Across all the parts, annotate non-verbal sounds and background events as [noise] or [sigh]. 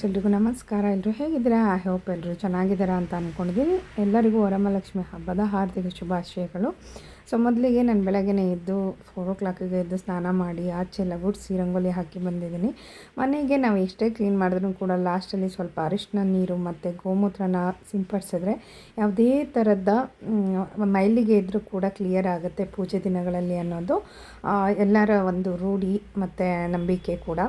Friends ಎಲ್ರಿಗೂ ನಮಸ್ಕಾರ. ಎಲ್ಲರೂ ಹೇಗಿದ್ದೀರಾ? ಐ ಹೋಪ್ ಎಲ್ಲರೂ ಚೆನ್ನಾಗಿದ್ದೀರಾ ಅಂತ ಅಂದ್ಕೊಂಡಿದ್ದೀನಿ ಎಲ್ಲರಿಗೂ ವರಮಹಾಲಕ್ಷ್ಮಿ ಹಬ್ಬದ ಹಾರ್ದಿಕ ಶುಭಾಶಯಗಳು. ಸೊ ಮೊದಲಿಗೆ ನಾನು ಬೆಳಗ್ಗೆ ಎದ್ದು ಫೋರ್ ಓ ಕ್ಲಾಕಿಗೆ ಎದ್ದು ಸ್ನಾನ ಮಾಡಿ, ಆಚೆ ಎಲ್ಲ ಗುಡಿಸಿ, ರಂಗೋಲಿ ಹಾಕಿ ಬಂದಿದ್ದೀನಿ. ಮನೆಗೆ ನಾವು ಎಷ್ಟೇ ಕ್ಲೀನ್ ಮಾಡಿದ್ರೂ ಕೂಡ ಲಾಸ್ಟಲ್ಲಿ ಸ್ವಲ್ಪ ಅರಿಶಿನ ನೀರು ಮತ್ತು ಗೋಮೂತ್ರನ ಸಿಂಪಡಿಸಿದ್ರೆ ಯಾವುದೇ ಥರದ ಮೈಲಿಗೆ ಇದ್ದರೂ ಕೂಡ ಕ್ಲಿಯರ್ ಆಗುತ್ತೆ ಪೂಜೆ ದಿನಗಳಲ್ಲಿ ಅನ್ನೋದು. ಎಲ್ಲರ ಒಂದು ರೂಢಿ ಮತ್ತು ನಂಬಿಕೆ ಕೂಡ.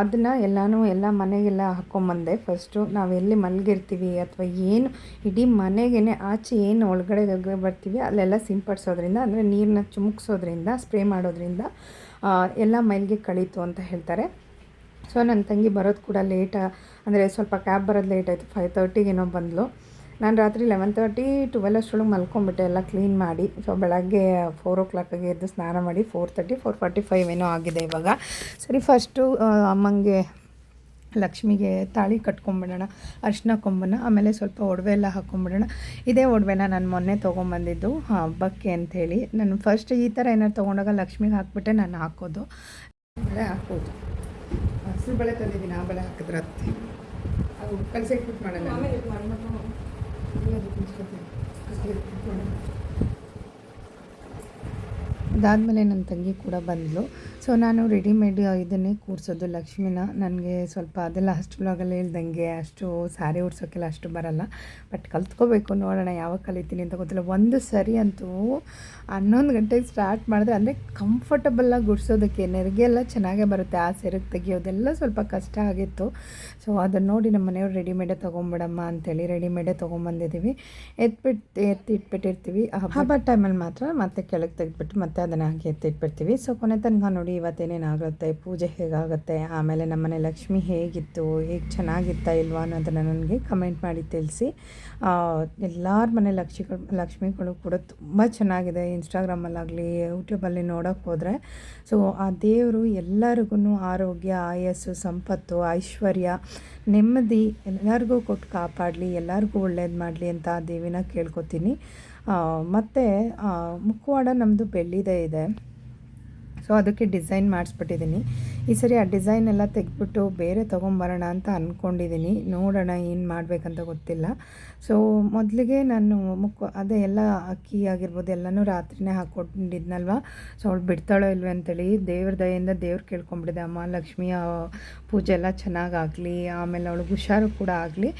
ಅದನ್ನು ಎಲ್ಲನೂ ಎಲ್ಲ ಮನೆಗೆಲ್ಲ ಹಾಕ್ಕೊಂಬಂದೆ ಫಸ್ಟು ನಾವು ಎಲ್ಲಿ ಮಲಗಿರ್ತೀವಿ ಅಥವಾ ಏನು, ಇಡೀ ಮನೆಗೇ ಆಚೆ ಏನು ಒಳಗಡೆ ಬರ್ತೀವಿ, ಅಲ್ಲೆಲ್ಲ ಸಿಂಪಡಿಸೋದ್ರಿಂದ, ಅಂದರೆ ನೀರನ್ನ ಚುಮುಕ್ಸೋದ್ರಿಂದ, ಸ್ಪ್ರೇ ಮಾಡೋದ್ರಿಂದ ಎಲ್ಲ ಮೈಲಿಗೆ ಕಳೀತು ಅಂತ ಹೇಳ್ತಾರೆ. ಸೊ ನನ್ನ ತಂಗಿ ಬರೋದು ಕೂಡ ಲೇಟ ಅಂದರೆ ಸ್ವಲ್ಪ ಕ್ಯಾಬ್ ಬರೋದು ಲೇಟ್ ಆಯಿತು ಫೈವ್ ತರ್ಟಿಗೇನೋ ಬಂದಳು ನಾನು ರಾತ್ರಿ ಲೆವೆನ್ ತರ್ಟಿ ಟುವೆಲ್ ಅಷ್ಟೊಳಗೆ ಮಲ್ಕೊಂಡ್ಬಿಟ್ಟೆ ಎಲ್ಲ ಕ್ಲೀನ್ ಮಾಡಿ. ಸೊ ಬೆಳಗ್ಗೆ ಫೋರ್ ಓ ಕ್ಲಾಕಿಗೆ ಎದ್ದು ಸ್ನಾನ ಮಾಡಿ four thirty four forty five ಏನೋ ಆಗಿದೆ ಇವಾಗ. ಸರಿ ಫಸ್ಟು ಅಮ್ಮಂಗೆ ಲಕ್ಷ್ಮಿಗೆ ತಾಳಿ ಕಟ್ಕೊಂಬಿಡೋಣ ಅರ್ಶಿನ ಕೊಂಬನ ಆಮೇಲೆ ಸ್ವಲ್ಪ ಒಡವೆ ಎಲ್ಲ ಹಾಕ್ಕೊಂಬಿಡೋಣ ಇದೇ ಒಡವೆನ ನಾನು ಮೊನ್ನೆ ತೊಗೊಂಬಂದಿದ್ದು ಹಬ್ಬಕ್ಕೆ ಅಂಥೇಳಿ ನಾನು ಫಸ್ಟ್ ಈ ಥರ ಏನಾರು ತೊಗೊಂಡಾಗ ಲಕ್ಷ್ಮಿಗೆ ಹಾಕ್ಬಿಟ್ಟೆ ನಾನು ಹಾಕೋದು. ಬಳೆ ಹಾಕೋದು ಹಸಿರು ಬಳೆ ತಂದಿದ್ದೀನಿ ಆ ಬಳೆ ಹಾಕಿದ್ರೆ ಅತ್ತೆ. ಅದು ಕಲಸಿ ಇಟ್ಬಿಟ್ಟು ಮಾಡೋಣ ಅದಾದಮೇಲೆ ನನ್ನ ತಂಗಿ ಕೂಡ ಬಂದಳು ಸೊ ನಾನು ರೆಡಿಮೇಡ್ ಇದನ್ನೇ ಕೂರಿಸೋದು. ಲಕ್ಷ್ಮಿನ ನನಗೆ ಸ್ವಲ್ಪ ಅದೆಲ್ಲ ಅಷ್ಟು ಬ್ಲಾಗಲ್ಲಿ ಹೇಳ್ದಂಗೆ ಅಷ್ಟು ಸ್ಯಾರಿ ಉಡ್ಸೋಕ್ಕೆಲ್ಲ ಅಷ್ಟು ಬರಲ್ಲ. ಬಟ್ ಕಲ್ತ್ಕೋಬೇಕು, ನೋಡೋಣ ಯಾವಾಗ ಕಲಿತೀನಿ ಅಂತ ಗೊತ್ತಿಲ್ಲ. ಒಂದು ಸರಿ ಅಂತೂ ಹನ್ನೊಂದು ಗಂಟೆಗೆ ಸ್ಟಾರ್ಟ್ ಮಾಡಿದ್ರೆ ಅಂದರೆ ಕಂಫರ್ಟಬಲ್ಲಾಗಿ ಗುಡ್ಸೋದಕ್ಕೆ ನೆರಿಗೆ ಎಲ್ಲ ಚೆನ್ನಾಗೇ ಬರುತ್ತೆ. ಆ ಸೆರೆಗೆ ತೆಗಿಯೋದೆಲ್ಲ ಸ್ವಲ್ಪ ಕಷ್ಟ ಆಗಿತ್ತು. ಸೊ ಅದನ್ನು ನೋಡಿ ನಮ್ಮ ಮನೆಯವ್ರು ರೆಡಿಮೇಡೇ ತೊಗೊಂಬಿಡಮ್ಮ ಅಂತೇಳಿ ರೆಡಿಮೇಡೇ ತೊಗೊಂಬಂದಿದ್ದೀವಿ. ಎತ್ಬಿಟ್ಟು ಎತ್ತಿಟ್ಬಿಟ್ಟಿರ್ತೀವಿ ಹಬ್ಬ ಟೈಮಲ್ಲಿ ಮಾತ್ರ ಮತ್ತೆ ಕೆಳಗೆ ತೆಗೆದ್ಬಿಟ್ಟು ಮತ್ತೆ ಅದನ್ನು ಹಾಕಿ ಎತ್ತಿಟ್ಬಿಡ್ತೀವಿ ಸೊ ಕೊನೆ ತನಕ ನೋಡಿ ಇವತ್ತೇನೇನಾಗುತ್ತೆ ಪೂಜೆ ಹೇಗಾಗುತ್ತೆ, ಆಮೇಲೆ ನಮ್ಮನೆ ಲಕ್ಷ್ಮಿ ಹೇಗಿತ್ತು, ಹೇಗೆ ಚೆನ್ನಾಗಿತ್ತಾ ಇಲ್ವಾ ಅನ್ನೋದನ್ನು ನನಗೆ ಕಮೆಂಟ್ ಮಾಡಿ ತಿಳಿಸಿ. ಎಲ್ಲರ ಮನೆ ಲಕ್ಷ್ಮಿಗಳು ಲಕ್ಷ್ಮಿಗಳು ಕೂಡ ತುಂಬ ಚೆನ್ನಾಗಿದೆ. ಇನ್ಸ್ಟಾಗ್ರಾಮಲ್ಲಾಗಲಿ ಯೂಟ್ಯೂಬಲ್ಲಿ ನೋಡೋಕ್ಕೆ ಹೋದರೆ. ಸೊ ಆ ದೇವರು ಎಲ್ಲರಿಗೂ ಆರೋಗ್ಯ, ಆಯಸ್ಸು, ಸಂಪತ್ತು, ಐಶ್ವರ್ಯ, ನೆಮ್ಮದಿ ಎಲ್ಲರಿಗೂ ಕೊಟ್ಟು ಕಾಪಾಡಲಿ, ಎಲ್ಲರಿಗೂ ಒಳ್ಳೇದು ಮಾಡಲಿ ಅಂತ ಆ ದೇವಿನ ಕೇಳ್ಕೊತೀನಿ. ಮತ್ತು ಮುಖವಾಡ ನಮ್ಮದು ಬೆಳ್ಳಿದೇ ಇದೆ. ಸೊ ಅದಕ್ಕೆ ಡಿಸೈನ್ ಮಾಡಿಸ್ಬಿಟ್ಟಿದ್ದೀನಿ ಈ ಸರಿ ಆ ಡಿಸೈನ್ ಎಲ್ಲ ತೆಗೆದ್ಬಿಟ್ಟು ಬೇರೆ ತೊಗೊಂಬರೋಣ ಅಂತ ಅಂದ್ಕೊಂಡಿದ್ದೀನಿ ನೋಡೋಣ ಏನು ಮಾಡಬೇಕಂತ ಗೊತ್ತಿಲ್ಲ. ಸೊ ಮೊದಲಿಗೆ ನಾನು ಮುಖ, ಅದೇ ಎಲ್ಲ ಅಕ್ಕಿ ಆಗಿರ್ಬೋದು, ಎಲ್ಲನೂ ರಾತ್ರಿನೇ ಹಾಕ್ಕೊಂಡಿದ್ನಲ್ವ? ಸೊ ಅವಳು ಬಿಡ್ತಾಳೋ ಇಲ್ವೇ ಅಂತೇಳಿ ದೇವ್ರ ದಯೆಯಿಂದ ದೇವ್ರು ಕೇಳ್ಕೊಂಬಿಡಿದೆ ಅಮ್ಮ ಲಕ್ಷ್ಮಿಯ ಪೂಜೆ ಎಲ್ಲ ಚೆನ್ನಾಗಾಗಲಿ, ಆಮೇಲೆ ಅವಳಿಗೆ ಹುಷಾರು ಕೂಡ ಆಗಲಿ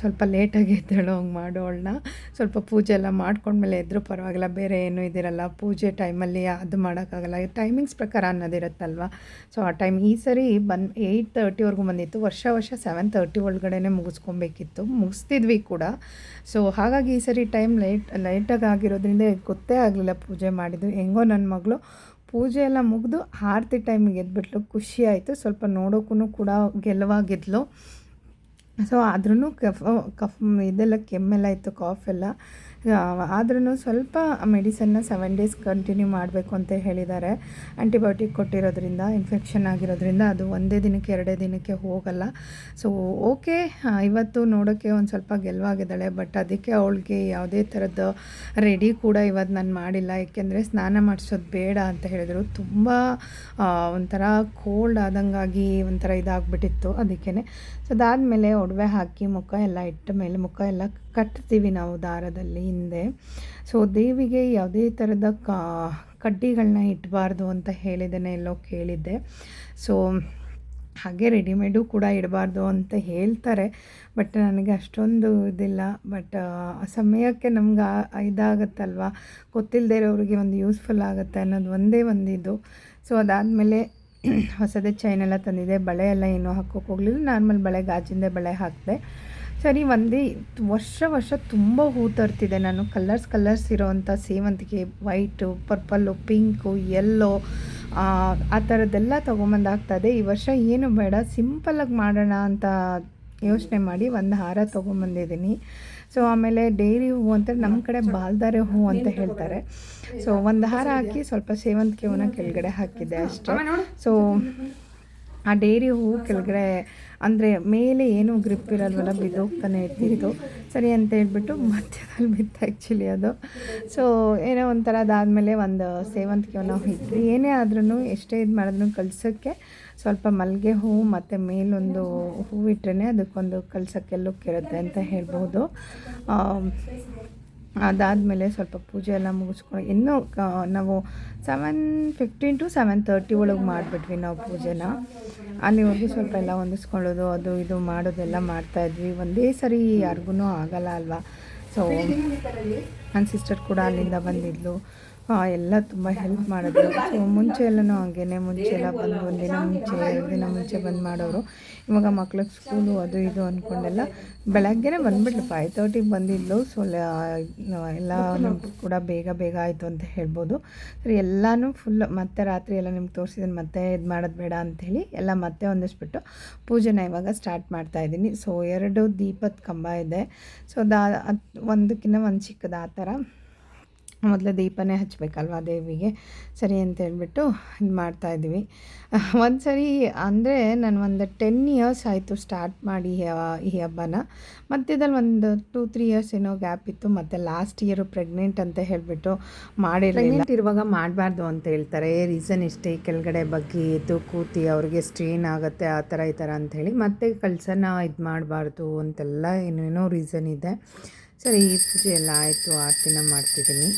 ಸ್ವಲ್ಪ ಲೇಟಾಗಿ ಎದ್ದಳು ಹಂಗೆ ಮಾಡೋಳನ್ನ ಸ್ವಲ್ಪ ಪೂಜೆ ಎಲ್ಲ ಮಾಡ್ಕೊಂಡ್ಮೇಲೆ ಎದ್ರೂ ಪರವಾಗಿಲ್ಲ, ಬೇರೆ ಏನೂ ಇದಿರಲ್ಲ. ಪೂಜೆ ಟೈಮಲ್ಲಿ ಅದು ಮಾಡೋಕ್ಕಾಗಲ್ಲ. ಟೈಮಿಂಗ್ಸ್ ಪ್ರಕಾರ ಅನ್ನೋದಿರುತ್ತಲ್ವ ಸೊ, ಆ ಟೈಮ್ ಈ ಸರಿ ಬನ್ ಏಯ್ಟ್ ತರ್ಟಿವರೆಗೂ ಬಂದಿತ್ತು. ವರ್ಷ ವರ್ಷ ಸೆವೆನ್ ತರ್ಟಿ ಒಳಗಡೆ ಮುಗಿಸ್ಕೊಬೇಕಿತ್ತು. ಮುಗಿಸ್ತಿದ್ವಿ ಕೂಡ. ಸೊ, ಹಾಗಾಗಿ ಈ ಸರಿ ಟೈಮ್ ಲೈಟ್, ಲೈಟಾಗಿ ಆಗಿರೋದ್ರಿಂದ ಗೊತ್ತೇ ಆಗಲಿಲ್ಲ ಪೂಜೆ ಮಾಡಿದ್ದು. ಹೆಂಗೋ ನನ್ನ ಮಗಳು ಪೂಜೆ ಎಲ್ಲ ಮುಗಿದು ಆರತಿ ಟೈಮಿಗೆ ಎದ್ಬಿಟ್ಲು. ಖುಷಿ ಆಯಿತು. ಸ್ವಲ್ಪ ನೋಡೋಕ್ಕೂ ಕೂಡ ಗೆಲುವಾಗಿದ್ಲು. ಸೊ ಆದ್ರೂ ಕಫ, ಕಫ್, ಇದೆಲ್ಲ ಕೆಮ್ಮೆಲ್ಲ ಇತ್ತು ಕಾಫ್ ಎಲ್ಲ. ಆದ್ರೂ ಸ್ವಲ್ಪ ಮೆಡಿಸನ್ನ ಸೆವೆನ್ ಡೇಸ್ ಕಂಟಿನ್ಯೂ ಮಾಡಬೇಕು ಅಂತ ಹೇಳಿದ್ದಾರೆ. ಆ್ಯಂಟಿಬಯೋಟಿಕ್ ಕೊಟ್ಟಿರೋದ್ರಿಂದ ಇನ್ಫೆಕ್ಷನ್ ಆಗಿರೋದ್ರಿಂದ ಅದು ಒಂದೇ ದಿನಕ್ಕೆ, ಎರಡೇ ದಿನಕ್ಕೆ ಹೋಗಲ್ಲ. ಸೊ ಓಕೆ ಇವತ್ತು ನೋಡೋಕ್ಕೆ ಒಂದು ಸ್ವಲ್ಪ ಗೆಲುವಾಗಿದ್ದಾಳೆ ಬಟ್ ಅದಕ್ಕೆ ಅವಳಿಗೆ ಯಾವುದೇ ಥರದ್ದು ರೆಡಿ ಕೂಡ ಇವತ್ತು ನಾನು ಮಾಡಿಲ್ಲ. ಏಕೆಂದರೆ ಸ್ನಾನ ಮಾಡಿಸೋದು ಬೇಡ ಅಂತ ಹೇಳಿದರು. ತುಂಬ ಒಂಥರ ಕೋಲ್ಡ್ ಆದಂಗಾಗಿ ಒಂಥರ ಇದಾಗ್ಬಿಟ್ಟಿತ್ತು. ಅದಕ್ಕೇ ಅದಾದಮೇಲೆ ಒಡವೆ ಹಾಕಿ ಮುಖ ಎಲ್ಲ ಇಟ್ಟ ಮೇಲೆ ಮುಖ ಎಲ್ಲ ಕಟ್ತೀವಿ ನಾವು ದಾರದಲ್ಲಿ ಹಿಂದೆ. ಸೊ ದೇವಿಗೆ ಯಾವುದೇ ಥರದ ಕಾ ಕಡ್ಡಿಗಳನ್ನ ಇಡಬಾರ್ದು ಅಂತ ಹೇಳಿದ್ದೇನೆ, ಎಲ್ಲೋ ಕೇಳಿದ್ದೆ. ಸೊ ಹಾಗೆ ರೆಡಿಮೇಡು ಕೂಡ ಇಡಬಾರ್ದು ಅಂತ ಹೇಳ್ತಾರೆ. ಬಟ್ ನನಗೆ ಅಷ್ಟೊಂದು ಇದಿಲ್ಲ. ಬಟ್ ಸಮಯಕ್ಕೆ ನಮ್ಗೆ ಇದಾಗತ್ತಲ್ವ? ಗೊತ್ತಿಲ್ಲದೆ ಇರೋರಿಗೆ ಒಂದು ಯೂಸ್ಫುಲ್ ಆಗುತ್ತೆ ಅನ್ನೋದು ಒಂದೇ ಒಂದಿದು ಸೊ ಅದಾದಮೇಲೆ [clears throat] ಹೊಸದೇ ಚೈನ್ ಎಲ್ಲ ತಂದಿದೆ. ಬಳೆ ಎಲ್ಲ ಏನು ಹಾಕೋಕೆ ಹೋಗಲಿಲ್ಲ. ನಾರ್ಮಲ್ ಬಳೆ, ಗಾಜಿಂದ ಬಳೆ ಹಾಕಿದೆ. ಸರಿ, ಒಂದೇ ವರ್ಷ ವರ್ಷ ತುಂಬ ಹೂ ತರ್ತಿದೆ ನಾನು. ಕಲರ್ಸ್ ಕಲರ್ಸ್ ಇರೋವಂಥ ಸೇವಂತಿಗೆ, ವೈಟು, ಪರ್ಪಲ್ಲು, ಪಿಂಕು ಯೆಲ್ಲೋ ಆ ಥರದ್ದೆಲ್ಲ ತೊಗೊಂಬಂದು ಇದೆ ಈ ವರ್ಷ ಏನು ಬೇಡ, ಸಿಂಪಲ್ಲಾಗಿ ಮಾಡೋಣ ಅಂತ ಯೋಚನೆ ಮಾಡಿ ಒಂದು ಹಾರ ತೊಗೊಂಬಂದಿದ್ದೀನಿ. ಸೊ ಆಮೇಲೆ ಡೈರಿ ಹೂವು ಅಂತ ನಮ್ಮ ಕಡೆ ಬಾಲ್ದಾರೆ ಹೂವು ಅಂತ ಹೇಳ್ತಾರೆ. ಸೊ ಒಂದು ಹಾರ ಹಾಕಿ ಸ್ವಲ್ಪ ಸೇವಂತಿಗೆ ಹೂವನ್ನ ಕೆಳಗಡೆ ಹಾಕಿದ್ದೆ ಅಷ್ಟೇ. ಸೊ ಆ ಡೇರಿ ಹೂವು ಕೆಳಗಡೆ ಅಂದರೆ ಮೇಲೆ ಏನೂ ಗ್ರಿಪ್ ಇರಲ್ವಲ್ಲ ಬಿದ್ದೋಗ್ತಾನೆ ಇರ್ತಿತ್ತು. ಸರಿ ಅಂತ ಹೇಳ್ಬಿಟ್ಟು ಮಧ್ಯದಲ್ಲಿ ಬಿತ್ತು ಆ್ಯಕ್ಚುಲಿ ಅದು. ಸೊ ಏನೋ ಒಂಥರ ಅದಾದಮೇಲೆ ಒಂದು ಸೇವಂತಿಗೆ ನಾವು ಇಟ್ವಿ ಏನೇ ಆದ್ರೂ ಎಷ್ಟೇ ಇದು ಮಾಡಿದ್ರು ಕಳ್ಸೋಕ್ಕೆ ಸ್ವಲ್ಪ ಮಲ್ಲಿಗೆ ಹೂವು ಮತ್ತು ಮೇಲೊಂದು ಹೂವು ಇಟ್ಟರೆ ಅದಕ್ಕೊಂದು ಕಲಸಕ್ಕೆ ಲುಕ್ ಇರುತ್ತೆ ಅಂತ ಹೇಳ್ಬೋದು. ಅದಾದಮೇಲೆ ಸ್ವಲ್ಪ ಪೂಜೆ ಎಲ್ಲ ಮುಗಿಸ್ಕೊಂಡು ಇನ್ನೂ ನಾವು seven fifteen to seven thirty ಒಳಗೆ ಮಾಡಿಬಿಟ್ವಿ ನಾವು ಪೂಜೆನ. ಅಲ್ಲಿವರೆಗೂ ಸ್ವಲ್ಪ ಎಲ್ಲ ಹೊಂದಿಸ್ಕೊಳ್ಳೋದು, ಅದು ಇದು ಮಾಡೋದೆಲ್ಲ ಮಾಡ್ತಾಯಿದ್ವಿ ಒಂದೇ ಸರಿ ಯಾರಿಗೂ ಆಗಲ್ಲ ಅಲ್ವಾ? ಸೊ ನನ್ನ ಸಿಸ್ಟರ್ ಕೂಡ ಅಲ್ಲಿಂದ ಬಂದಿದ್ಲು. ಎಲ್ಲ ತುಂಬ ಹೆಲ್ಪ್ ಮಾಡಿದ್ರು. ಮುಂಚೆ ಎಲ್ಲನೂ ಹಾಗೇನೆ. ಮುಂಚೆ ಎಲ್ಲ ಬಂದು ಒಂದಿನ ಮುಂಚೆ, ಎರಡು ದಿನ ಮುಂಚೆ ಬಂದು ಮಾಡೋರು. ಇವಾಗ ಮಕ್ಳಿಗೆ ಸ್ಕೂಲು ಅದು ಇದು ಅಂದ್ಕೊಂಡೆಲ್ಲ ಬೆಳಗ್ಗೆನೇ ಬಂದುಬಿಟ್ಲು. ಫೈವ್ ತರ್ಟಿಗೆ ಬಂದಿದ್ಲು. ಸೊ ಎಲ್ಲ ನಮ್ಗೆ ಕೂಡ ಬೇಗ ಬೇಗ ಆಯಿತು ಅಂತ ಹೇಳ್ಬೋದು. ಸರಿ, ಎಲ್ಲನೂ ಫುಲ್ ಮತ್ತೆ ರಾತ್ರಿ ಎಲ್ಲ ನಿಮ್ಗೆ ತೋರಿಸಿದ್ದೀನಿ ಮತ್ತೆ ಇದು ಮಾಡೋದು ಬೇಡ ಅಂಥೇಳಿ ಎಲ್ಲ ಮತ್ತೆ ಹೊಂದಿಸ್ಬಿಟ್ಟು ಪೂಜೆನ ಇವಾಗ ಸ್ಟಾರ್ಟ್ ಮಾಡ್ತಾ ಇದ್ದೀನಿ. ಸೊ ಎರಡು ದೀಪದ ಕಂಬ ಇದೆ. ಸೊ ದಾ ಒಂದು ಚಿಕ್ಕದು ಆ ಥರ ಮೊದಲು ದೀಪನೇ ಹಚ್ಚಬೇಕಲ್ವ ದೇವಿಗೆ? ಸರಿ ಅಂತ ಹೇಳ್ಬಿಟ್ಟು ಇದು ಮಾಡ್ತಾಯಿದ್ವಿ ಒಂದು ಸರಿ ಅಂದರೆ ನಾನು ಒಂದು ಟೆನ್ ಇಯರ್ಸ್ ಆಯಿತು ಸ್ಟಾರ್ಟ್ ಮಾಡಿ ಈ ಹಬ್ಬನ. ಮಧ್ಯದಲ್ಲಿ ಒಂದು ಟೂ ತ್ರೀ ಇಯರ್ಸ್ ಏನೋ ಗ್ಯಾಪ್ ಇತ್ತು. ಮತ್ತು ಲಾಸ್ಟ್ ಇಯರು ಪ್ರೆಗ್ನೆಂಟ್ ಅಂತ ಹೇಳಿಬಿಟ್ಟು ಮಾಡಿರಲಿಲ್ಲ. ಇರುವಾಗ ಮಾಡಬಾರ್ದು ಅಂತ ಹೇಳ್ತಾರೆ. ರೀಸನ್ ಇಷ್ಟೇ? ಕೆಳಗಡೆ ಬಗ್ಗೆ ಎದ್ದು ಕೂತಿ ಅವ್ರಿಗೆ ಸ್ಟ್ರೇನ್ ಆಗುತ್ತೆ, ಆ ಥರ, ಈ ಥರ ಅಂಥೇಳಿ ಮತ್ತೆ ಕಳ್ಸನ ಇದು ಮಾಡಬಾರ್ದು ಅಂತೆಲ್ಲ ಏನೇನೋ ರೀಸನ್ ಇದೆ. ಸರಿ ಈ ಪೂಜೆ ಎಲ್ಲ ಆಯಿತು ಆರತಿನ ಮಾಡ್ತಿದ್ದೀನಿ.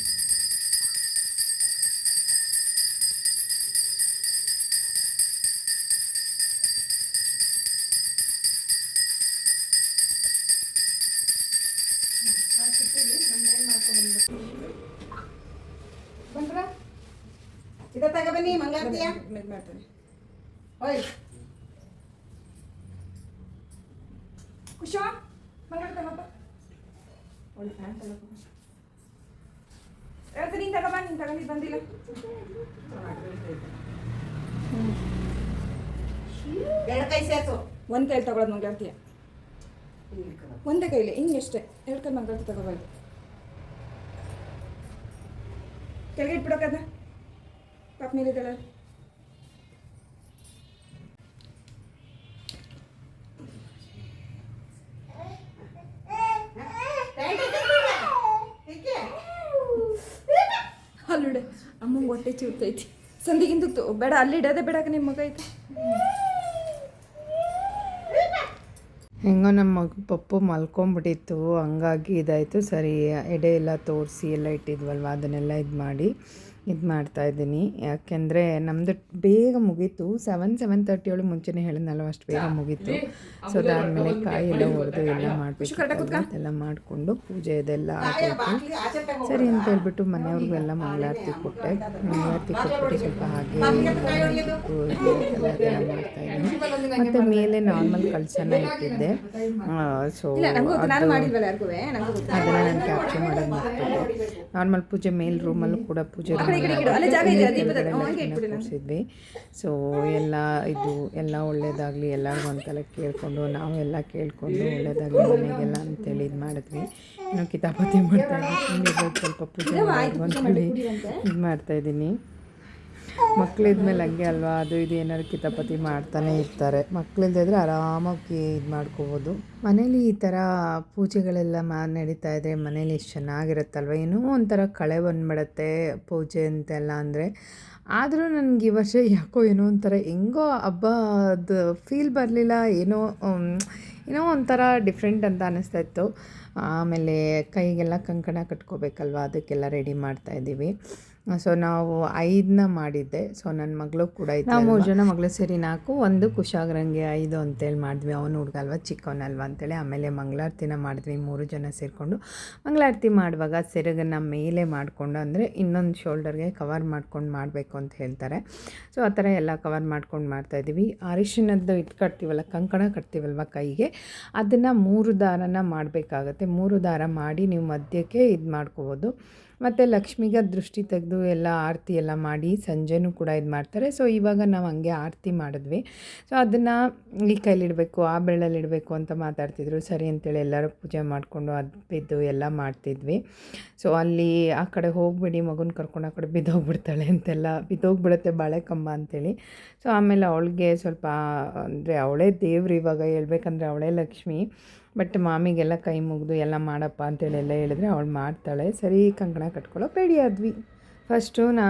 ಹೇಳ್ತೀನಿ ನೀನು ತಗಬಾ ನೀನು ತಗೊಂಡಿದ್ದು ಬಂದಿಲ್ಲ ಎರಡು ಕೈ ಸೇರ್ಸು ಒಂದು ಕೈಲಿ ತಗೊಳ್ಳೋದು ಮಂಗಳಾರತಿಯ ಒಂದೇ ಕೈಲಿ ಹಿಂಗೆ ಎಷ್ಟೇ ಎರಡು ಕೈ ಮಂಗಳಾರತಿ ತಗೋಬಾರ್ದು ಕೆಳಗೆ ಇಟ್ಬಿಡೋಕದ ಪಾಪ ಮೇಲಿದ್ದಾಳೆ ಅಮ್ಮಂಗೆ ಹೊಟ್ಟೆ ಚೂರ್ತೈತಿ. ಸಂದಿಗಿಂತ ಬೇಡ, ಅಲ್ಲಿ ಇಡೋದೆ ಬೇಡಕ ನಿಮ್ಮ ಮಗ ಐತೆ. ಹೆಂಗೋ ನಮ್ಮ ಮಗು ಪಪ್ಪು ಮಲ್ಕೊಂಬಿಟ್ಟಿತ್ತು, ಹಂಗಾಗಿ ಇದಾಯಿತು. ಸರಿ, ಎಡೆ ಎಲ್ಲ ತೋರಿಸಿ ಎಲ್ಲ ಇಟ್ಟಿದ್ವಲ್ವ, ಅದನ್ನೆಲ್ಲ ಇದು ಮಾಡಿ ಇದು ಮಾಡ್ತಾಯಿದ್ದೀನಿ ಯಾಕೆಂದರೆ ನಮ್ಮದು ಬೇಗ ಮುಗೀತು. ಸೆವೆನ್ ಸೆವೆನ್ ತರ್ಟಿ ಒಳಗೆ ಮುಂಚೆನೇ ಹೇಳಿದ್ನಲ್ಲ ಅಷ್ಟು ಬೇಗ ಮುಗೀತು. ಸೊ ಅದಾದಮೇಲೆ ಕಾಯಿ ಎಲ್ಲ ಹೊಡೆದು ಎಲ್ಲ ಮಾಡಬೇಕು ಎಲ್ಲ ಮಾಡಿಕೊಂಡು ಪೂಜೆ ಇದೆಲ್ಲ ಆಗಬೇಕು ಸರಿ ಅಂತ ಹೇಳ್ಬಿಟ್ಟು ಮನೆಯವ್ರಿಗೂ ಎಲ್ಲ ಮಂಗಳಾರತಿ ಕೊಟ್ಟೆ. ಮಂಗಳಾರತಿ ಕೊಟ್ಬಿಟ್ಟು ಸ್ವಲ್ಪ ಹಾಗೆ ಎಲ್ಲ ಮಾಡ್ತಾ ಇದ್ದೀನಿ. ಮತ್ತು ಮೇಲೆ ನಾರ್ಮಲ್ ಕಳಸನ ಇಟ್ಟಿದ್ದೆ. ಸೊ ಅದನ್ನು ನಾನು ಕ್ಯಾಪ್ಚರ್ ಮಾಡೋದು ಮಾಡ್ತಿದ್ದೆ ನಾರ್ಮಲ್ ಪೂಜೆ ಮೇಲ್ ರೂಮಲ್ಲೂ ಕೂಡ ಪೂಜೆ ಅಲ್ಲೇ ಕೂರಿಸಿದ್ವಿ. ಸೊ ಎಲ್ಲ ಇದು ಎಲ್ಲ ಒಳ್ಳೇದಾಗಲಿ ಎಲ್ಲರಿಗೂ ಒಂದ್ಸಲ ಕೇಳಿಕೊಂಡು ನಾವು ಎಲ್ಲ ಕೇಳಿಕೊಂಡು ಒಳ್ಳೇದಾಗಲಿ ಮನೆಗೆಲ್ಲ ಅಂತೇಳಿ ಇದು ಮಾಡಿದ್ವಿ. ಇನ್ನು ಕಿತಾಪತಿ ಮಾಡ್ತಾ ಇದ್ದೀನಿ ಸ್ವಲ್ಪ ಪೂಜೆ ಇದು ಮಾಡ್ತಾ ಇದು ಮಕ್ಳಿದ್ಮೇಲೆ ಹಂಗೆ ಅಲ್ವಾ? ಅದು ಇದು ಏನಾದ್ರು ಕಿತಾಪತಿ ಮಾಡ್ತಾನೆ ಇರ್ತಾರೆ. ಮಕ್ಳಿಲ್ದಿದ್ರೆ ಆರಾಮಾಗಿ ಇದು ಮಾಡ್ಕೋಬೋದು. ಮನೇಲಿ ಈ ಥರ ಪೂಜೆಗಳೆಲ್ಲ ಮಾ, ನಡೀತಾ ಇದ್ರೆ ಮನೇಲಿ ಎಷ್ಟು ಚೆನ್ನಾಗಿರುತ್ತಲ್ವ? ಏನೋ ಒಂಥರ ಕಳೆ ಬಂದ್ಬಿಡತ್ತೆ ಪೂಜೆ ಅಂತೆಲ್ಲ ಅಂದರೆ. ಆದರೂ ನನಗೆ ಈ ವರ್ಷ ಯಾಕೋ ಏನೋ ಒಂಥರ ಹೆಂಗೋ ಹಬ್ಬದ ಫೀಲ್ ಬರಲಿಲ್ಲ. ಏನೋ ಏನೋ ಒಂಥರ ಡಿಫ್ರೆಂಟ್ ಅಂತ ಅನ್ನಿಸ್ತಾ ಇತ್ತು. ಆಮೇಲೆ ಕೈಗೆಲ್ಲ ಕಂಕಣ ಕಟ್ಕೋಬೇಕಲ್ವ? ಅದಕ್ಕೆಲ್ಲ ರೆಡಿ ಮಾಡ್ತಾ ಇದ್ದೀವಿ. ಸೊ ನಾವು ಐದನ್ನ ಮಾಡಿದ್ದೆ. ಸೊ ನನ್ನ ಮಗಳು ಕೂಡ ಇತ್ತು ನಾವು ಮೂರು ಜನ ಮಗಳು ಸೇರಿ ನಾಲ್ಕು ಒಂದು ಕುಶಾಗ್ರಂಗೆ ಐದು ಅಂತೇಳಿ ಮಾಡಿದ್ವಿ. ಅವನು ಹುಡುಗ ಅಲ್ವಾ ಚಿಕ್ಕವನಲ್ವ ಅಂತೇಳಿ ಆಮೇಲೆ ಮಂಗಳಾರತಿನ ಮಾಡಿದ್ವಿ ಮೂರು ಜನ ಸೇರಿಕೊಂಡು. ಮಂಗಳಾರತಿ ಮಾಡುವಾಗ ಸೆರಗನ್ನು ಮೇಲೆ ಮಾಡಿಕೊಂಡು ಅಂದರೆ ಇನ್ನೊಂದು ಶೋಲ್ಡರ್ಗೆ ಕವರ್ ಮಾಡ್ಕೊಂಡು ಮಾಡಬೇಕು ಅಂತ ಹೇಳ್ತಾರೆ. ಸೊ ಆ ಥರ ಎಲ್ಲ ಕವರ್ ಮಾಡ್ಕೊಂಡು ಮಾಡ್ತಾಯಿದ್ದೀವಿ ಅರಿಶಿನದ್ದು ಇಟ್ಟು ಕಟ್ತೀವಲ್ಲ ಕಂಕಣ ಕಟ್ತೀವಲ್ವ ಕೈಗೆ? ಅದನ್ನು ಮೂರು ದಾರನ ಮಾಡಬೇಕಾಗತ್ತೆ. ಮೂರು ದಾರ ಮಾಡಿ ನೀವು ಮಧ್ಯಕ್ಕೆ ಇದು ಮಾಡ್ಕೋಬೋದು. ಮತ್ತು ಲಕ್ಷ್ಮಿಗೆ ದೃಷ್ಟಿ ತೆಗೆದು ಎಲ್ಲ ಆರತಿ ಎಲ್ಲ ಮಾಡಿ ಸಂಜೆನೂ ಕೂಡ ಇದು ಮಾಡ್ತಾರೆ. ಸೊ ಇವಾಗ ನಾವು ಹಂಗೆ ಆರತಿ ಮಾಡಿದ್ವಿ. ಸೊ ಅದನ್ನು ಈ ಕೈಲಿಡಬೇಕು, ಆ ಬೆಳ್ಳಲ್ಲಿಡಬೇಕು ಅಂತ ಮಾತಾಡ್ತಿದ್ರು. ಸರಿ ಅಂತೇಳಿ ಎಲ್ಲರೂ ಪೂಜೆ ಮಾಡಿಕೊಂಡು ಅದು ಬಿದ್ದು ಎಲ್ಲ ಮಾಡ್ತಿದ್ವಿ. ಸೊ ಅಲ್ಲಿ ಆ ಕಡೆ ಹೋಗ್ಬಿಡಿ, ಮಗುನ ಕರ್ಕೊಂಡು ಆ ಕಡೆ ಬಿದ್ದೋಗ್ಬಿಡ್ತಾಳೆ ಅಂತೆಲ್ಲ, ಬಿದ್ದೋಗ್ಬಿಡುತ್ತೆ ಬಾಳೆ ಕಂಬ ಅಂತೇಳಿ. ಸೊ ಆಮೇಲೆ ಅವಳಿಗೆ ಸ್ವಲ್ಪ, ಅಂದರೆ ಅವಳೇ ದೇವ್ರು ಇವಾಗ ಹೇಳ್ಬೇಕಂದ್ರೆ ಅವಳೇ ಲಕ್ಷ್ಮಿ. ಬಟ್ ಮಾಮಿಗೆಲ್ಲ ಕೈ ಮುಗಿದು ಎಲ್ಲ ಮಾಡಪ್ಪ ಅಂತೇಳಿ ಎಲ್ಲ ಹೇಳಿದ್ರೆ ಅವಳು ಮಾಡ್ತಾಳೆ. ಸರಿ, ಕಂಕಣ ಕಟ್ಕೊಳ್ಳೋ ಬೇಡಿ ಆದ್ವಿ. ಫಸ್ಟು ನಾ,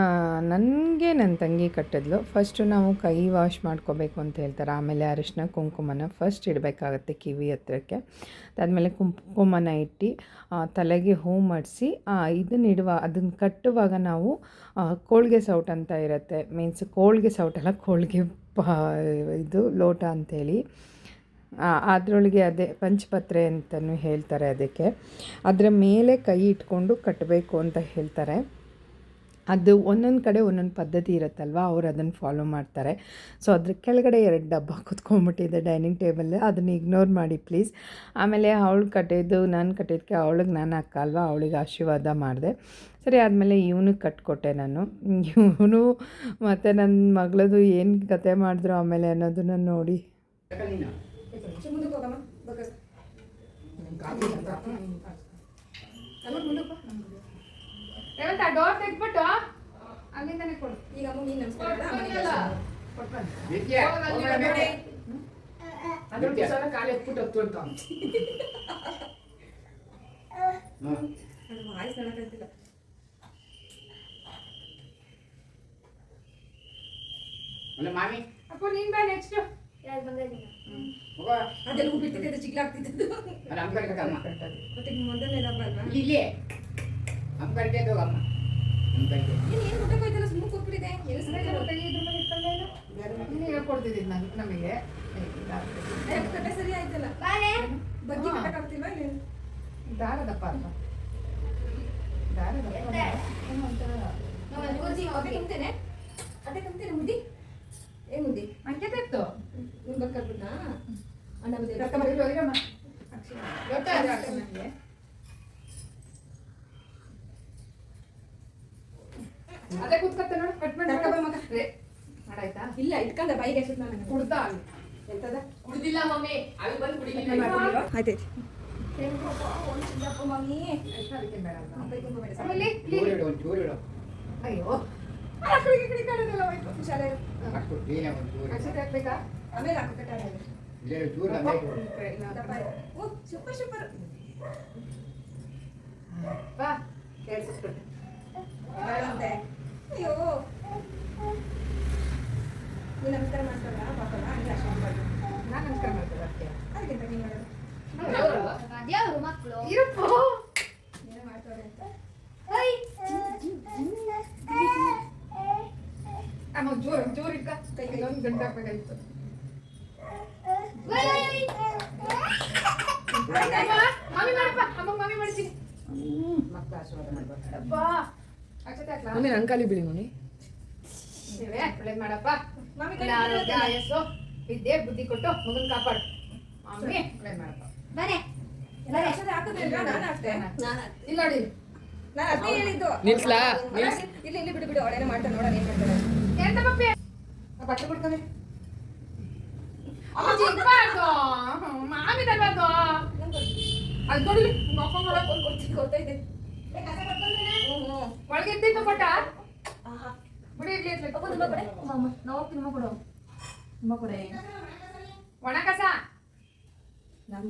ನನಗೆ ನನ್ನ ತಂಗಿ ಕಟ್ಟಿದ್ಲು. ಫಸ್ಟು ನಾವು ಕೈ ವಾಶ್ ಮಾಡ್ಕೋಬೇಕು ಅಂತ ಹೇಳ್ತಾರೆ. ಆಮೇಲೆ ಅರಿಶಿನ, ಕುಂಕುಮನ ಫಸ್ಟ್ ಇಡಬೇಕಾಗತ್ತೆ ಕಿವಿ ಹತ್ರಕ್ಕೆ. ಅದಾದಮೇಲೆ ಕುಂಕುಮನ ಇಟ್ಟು ತಲೆಗೆ ಹೂ ಮಾಡಿಸಿ ಇದನ್ನ ಇಡುವ, ಅದನ್ನು ಕಟ್ಟುವಾಗ ನಾವು ಕೋಳ್ಗೆ ಸೌಟ್ ಅಂತ ಇರುತ್ತೆ. ಮೀನ್ಸ್ ಕೋಳ್ಗೆ ಸೌಟಲ್ಲ ಕೋಳ್ಗೆ ಪ, ಇದು ಲೋಟ ಅಂತೇಳಿ. ಅದರೊಳಗೆ ಅದೇ ಪಂಚಪತ್ರೆ ಅಂತಲೂ ಹೇಳ್ತಾರೆ ಅದಕ್ಕೆ. ಅದರ ಮೇಲೆ ಕೈ ಇಟ್ಕೊಂಡು ಕಟ್ಟಬೇಕು ಅಂತ ಹೇಳ್ತಾರೆ. ಅದು ಒಂದೊಂದು ಕಡೆ ಒಂದೊಂದು ಪದ್ಧತಿ ಇರುತ್ತಲ್ವ, ಅವ್ರು ಅದನ್ನು ಫಾಲೋ ಮಾಡ್ತಾರೆ. ಸೊ ಅದ್ರ ಕೆಳಗಡೆ ಎರಡು ಡಬ್ಬ ಕುತ್ಕೊಂಡ್ಬಿಟ್ಟಿದೆ ಡೈನಿಂಗ್ ಟೇಬಲ್ ಅದನ್ನು ಇಗ್ನೋರ್ ಮಾಡಿ ಪ್ಲೀಸ್ ಆಮೇಲೆ ಅವಳು ಕಟ್ಟಿದ್ದು, ನಾನು ಕಟ್ಟಿದ್ದಕ್ಕೆ ಅವಳಿಗೆ ನಾನು ಹಾಕಲ್ವ ಅವಳಿಗೆ ಆಶೀರ್ವಾದ ಮಾಡಿದೆ. ಸರಿ, ಆದಮೇಲೆ ಇವನಿಗೆ ಕಟ್ಕೊಟ್ಟೆ ನಾನು. ಇವನು ಮತ್ತು ನನ್ನ ಮಗಳದು ಏನು ಕತೆ ಮಾಡಿದ್ರು ಆಮೇಲೆ ಅನ್ನೋದನ್ನು ನೋಡಿ. ಮುಂದಕ್ಕೆ ಹೋಗಮ್ಮ ಮುಂದಕ್ಕೆ. ಡೋರ್ ತೆಗ್ಬಿಟ್ಟು ಅಲ್ಲಿಂದನೇ ಕೊಡು. ಈಗ ಅಮ್ಮ ನೀನು ನಮಸ್ಕಾರ ಕಾಲು ಎತ್ಬಿಟ್ಟು ಹತ್ತು ಅಂತ. ಅದು ವಾಯ್ಸ್ ಅಲ್ಲ ಮಾಮಿ. ಅಪ್ಪ ನೀನ್ ಬಾ ನೆಕ್ಸ್ಟ್ ಹೋಗ ಅದೆಲ್ಲ ಹೂ ಬಿಟ್ಟಿದ್ದು ಚಿಗ್ಲಾಗ್ತಿದ್ದು ಅಲ್ಲ ಅಂಬರ್ಗೆ ಅಮ್ಮ. ಮತ್ತೆ ಮೊದಲನೇ ಅಲ್ವಾ? ಇಲ್ಲಿ. ಅಂಬರ್ಗೆ ಅದು ಅಮ್ಮ. ನೀನು ಏನು ಹೋಯ್ತಲ್ಲ? ಸುಮ್ಮನೆ ನೀನು ಹೇಳ್ಕೊಡ್ತಿದ್ದೀನಿ ನಮಗೆ ಕಟ್ಟೆ ಸರಿ ಆಯ್ತಲ್ಲ? ಬಗ್ಗೆ ಕಟ್ಟಕ್ಕಾಗ್ತಿಲ್ವಾ ಇಲ್ಲಿ? ದಾರದಪ್ಪ ಅಲ್ವಾ? ಅದೇ ಕುಂತೇನೆ ಮುದ್ದಿ. ಅದು ಕುತ್ಕತ್ತ ನೋಡಿ ಕಟ್ ಮಾಡಿ. ಮಾಡಾಯ್ತಾ? ಇಲ್ಲ ಇಟ್ಕೊಂಡ ಬೈಗೆ ಹೆಸರು ನಾನು ಕುಡ್ತಾ ಅಲ್ಲಿ ಎಂತದ? ಕುಡ್ದಿಲ್ಲ ಮಮ್ಮಿ. ಅಲ್ಲಿ ಬಂದು ಕುಡಿಲಿಲ್ಲ ಆಯ್ತಾಯ್ತು. ಅಯ್ಯೋ. ಹಾಕ್ಬೇಕಾ? ಆಮೇಲೆ ಹಾಕು ಸೂಪರ್ ಸೂಪರ್ ಬಾ ಕೇಳಿಸ್ಬಿಟ್ಟು ಅಯ್ಯೋ ನೀವು ನಮಸ್ಕಾರ ಮಾಡ್ತಾರ ಪಾಪಲ್ಲ ಹಂಗೆ ಅಷ್ಟು ಮಾಡಿ ನಾನು ನಮಸ್ಕಾರ ಮಾಡ್ತೇವೆ ಅದಕ್ಕೆ ಅದಕ್ಕಿಂತ ನೀನು ಮಾಡೋದು ಮಕ್ಕಳು ಇರಪ್ಪ ಏನು ಮಾಡ್ತಾರೆ ಅಂತ ಅಮ್ಮ ಜೋರು ಜೋರು ಇಟ್ಕ ಕೈ ಒಂದು ಗಂಟೆ ಹಾಕ್ಬೇಕಾಗಿತ್ತು ಅಮ್ಮ, ಮಾಮಿ ಮಾಡಪ್ಪ ಅಮ್ಮ ಮಾಮಿ ಮಾಡ್ತೀನಿ ಮಕ್ಕಳು ಆಶೀರ್ವಾದ ಮಾಡ್ಬೇಕು ಅಪ್ಪ ಮಮ್ಮಿ ಕಾಲಿಗೆ ಬಿಡಿ ಮಮ್ಮಿ ದೇವ್ರೇ, ಒಳ್ಳೇದ್ ಮಾಡಪ್ಪ. ಆರೋಗ್ಯ ಆಯಸ್ಸು ವಿದ್ಯೆ ಬುದ್ಧಿ ಕೊಟ್ಟು ಮಗನ್ ಕಾಪಾಡು. ಮಾಮಿ ಒಳ್ಳೇದ್ ಮಾಡಪ್ಪ. ಬರೇ ಎಲ್ಲ ಅಕ್ಷತೆ ಹಾಕಿದ್ರಲ್ವಾ ನಾನು ಅಷ್ಟೇ. ನಾನು ಇಲ್ಲ ನೋಡಿ ನಾನು ಅದೇ ಹೇಳಿದ್ದು. ನಿಲ್ಸ್ಲಾ? ಇಲ್ಲಿ ಇಲ್ಲಿ ಬಿಡು ಬಿಡು. ಅವಳೇನೋ ಮಾಡ್ತಾನೆ ನೋಡೋಣ ಏನ್ ಮಾಡ್ತಾಳೆ ಎಂತ ಪಪ್ಪಿ ಬಟ್ಟೆ ಕೊಡ್ತಾನೆ ಅಮ್ಮ ಚಿಕ್ಕಬಾರ್ದು ಮಾಮಿದಲ್ಲ ಅದು ಅದು ನೋಡಿ ಕೊಡ್ತೀನಿ ಗೊತ್ತೈತೆ ಒಳಗೆ ಎದ್ದಿದ್ದು ಕೊಟ್ಟ ಬಿಡಿ ಇರ್ಲಿ ಇರ್ಲಿ. ನಾವು ತುಂಬ ಕೊಡು ತುಂಬ ಕೊಡೆ ಒಣ ಕಸ ನಾನು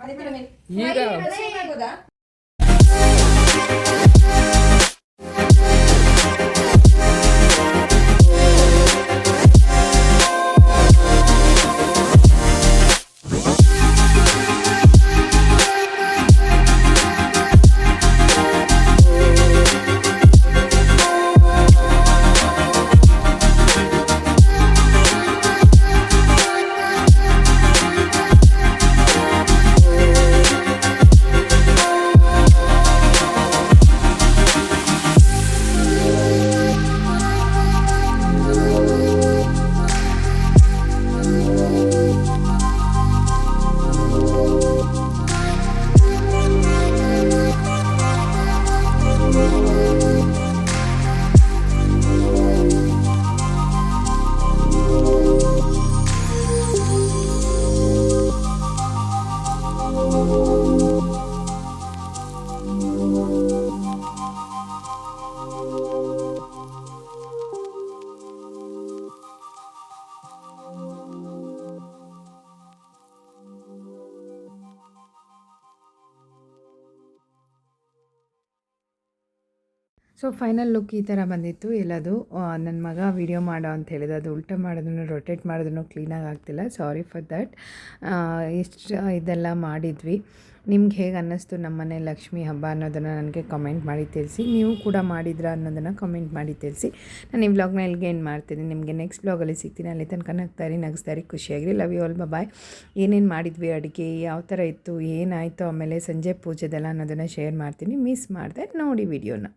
ಅದೇ ಮೇಡಮ್ ಈಗ ಸೊ ಫೈನಲ್ ಲುಕ್ ಈ ಥರ ಬಂದಿತ್ತು. ಎಲ್ಲದು ನನ್ನ ಮಗ ವಿಡಿಯೋ ಮಾಡೋ ಅಂತ ಹೇಳಿದ ಅದು ಉಲ್ಟಾ ಮಾಡೋದನ್ನು ರೊಟೇಟ್ ಮಾಡಿದ್ರು ಕ್ಲೀನಾಗಿ ಆಗ್ತಿಲ್ಲ. ಸಾರಿ ಫಾರ್ ದ್ಯಾಟ್ ಇಷ್ಟು ಇದೆಲ್ಲ ಮಾಡಿದ್ವಿ. ನಿಮ್ಗೆ ಹೇಗೆ ಅನ್ನಿಸ್ತು ನಮ್ಮನೆ ಲಕ್ಷ್ಮಿ ಹಬ್ಬ ಅನ್ನೋದನ್ನು ನನಗೆ ಕಮೆಂಟ್ ಮಾಡಿ ತಿಳಿಸಿ. ನೀವು ಕೂಡ ಮಾಡಿದ್ರಾ ಅನ್ನೋದನ್ನು ಕಮೆಂಟ್ ಮಾಡಿ ತಿಳಿಸಿ. ನಾನು ಈ ವ್ಲಾಗ್ನ ಇಲ್ಲಿಗೆ ಏನು ಮಾಡ್ತೀನಿ. ನಿಮಗೆ ನೆಕ್ಸ್ಟ್ ವ್ಲಾಗಲ್ಲಿ ಸಿಗ್ತೀನಿ. ಅಲ್ಲಿ ತನಕ ನಗ್ತಾರಿ, ನಗಿಸ್ತಾರೆ, ಖುಷಿಯಾಗಿರಿ. ಲವ್ ಯು ಆಲ್ ಬಾಯ್ ಏನೇನು ಮಾಡಿದ್ವಿ ಅಡುಗೆ, ಯಾವ ಥರ ಇತ್ತು, ಏನಾಯಿತು, ಆಮೇಲೆ ಸಂಜೆ ಪೂಜೆದೆಲ್ಲ ಅನ್ನೋದನ್ನು ಶೇರ್ ಮಾಡ್ತೀನಿ. ಮಿಸ್ ಮಾಡಿದೆ, ನೋಡಿ ವಿಡಿಯೋನ